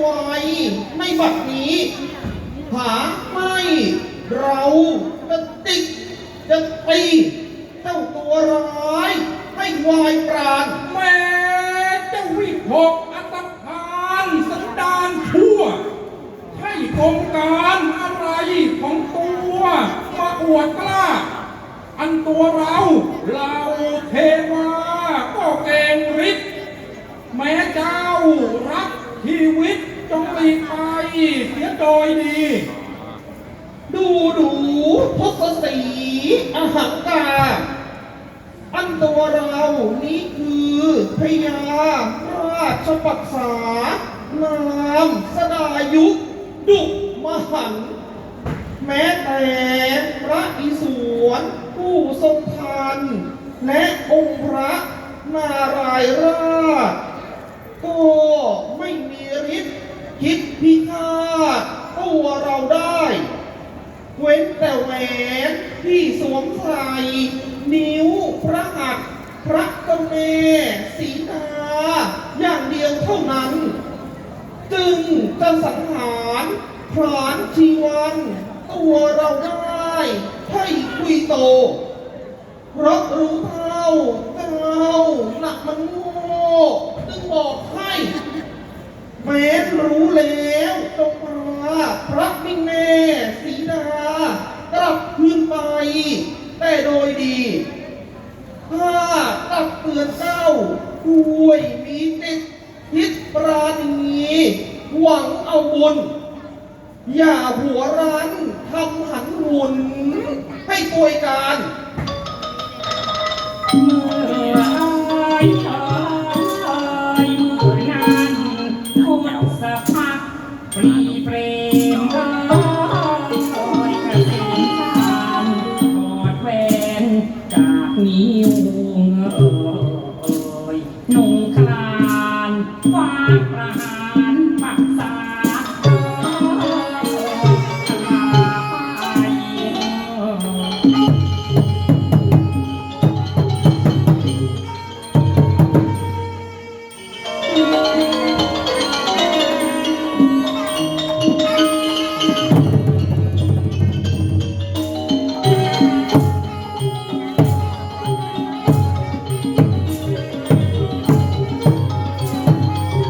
ไวๆในบัดนี้ หาไม่เราจะติดจะตีเจ้าตัวร้ายให้วายปราณแม้เจ้าวิหกอัตภานสันดานชั่วให้กรมการอะไรของตัวมาอวดกล้า อันตัวเราเราเทวาก็เก่งฤทธิ์แม้เจ้ารักชีวิต จงหลีกไปเสียโดยดี ดูดูทศสีอหังกา อันตัวเรานี้คือพญาราชปักษานามสดายุดุมหัน แม้แต่พระอิศวรผู้ทรงทานและองค์พระนารายณ์ราชก็ไม่มีฤทธิ์ คิดพิฆาตตัวเราได้ เว้นแต่แหวนที่สวมใส่นิ้วพระหัตถ์พระกเนสีดาอย่างเดียวเท่านั้น จึงจะสังหารพรานชีวันตัวเราได้ให้คุยโต เพราะรู้เท่าเก้าหนักมันง่จึงบอกให้ แม้รู้แล้วจงมาพระมิ่งแน่สีดากลับคืนไป แต่โดยดีถ้ากลับเตือนเจ้าด้วยมีติดคิดปราณีหวังเอาบุญ อย่าหัวรันทำหันหุนให้ป่วยการเมื่ออ นิ้วหนุ่มคลานฟาดประหารปักษาไปย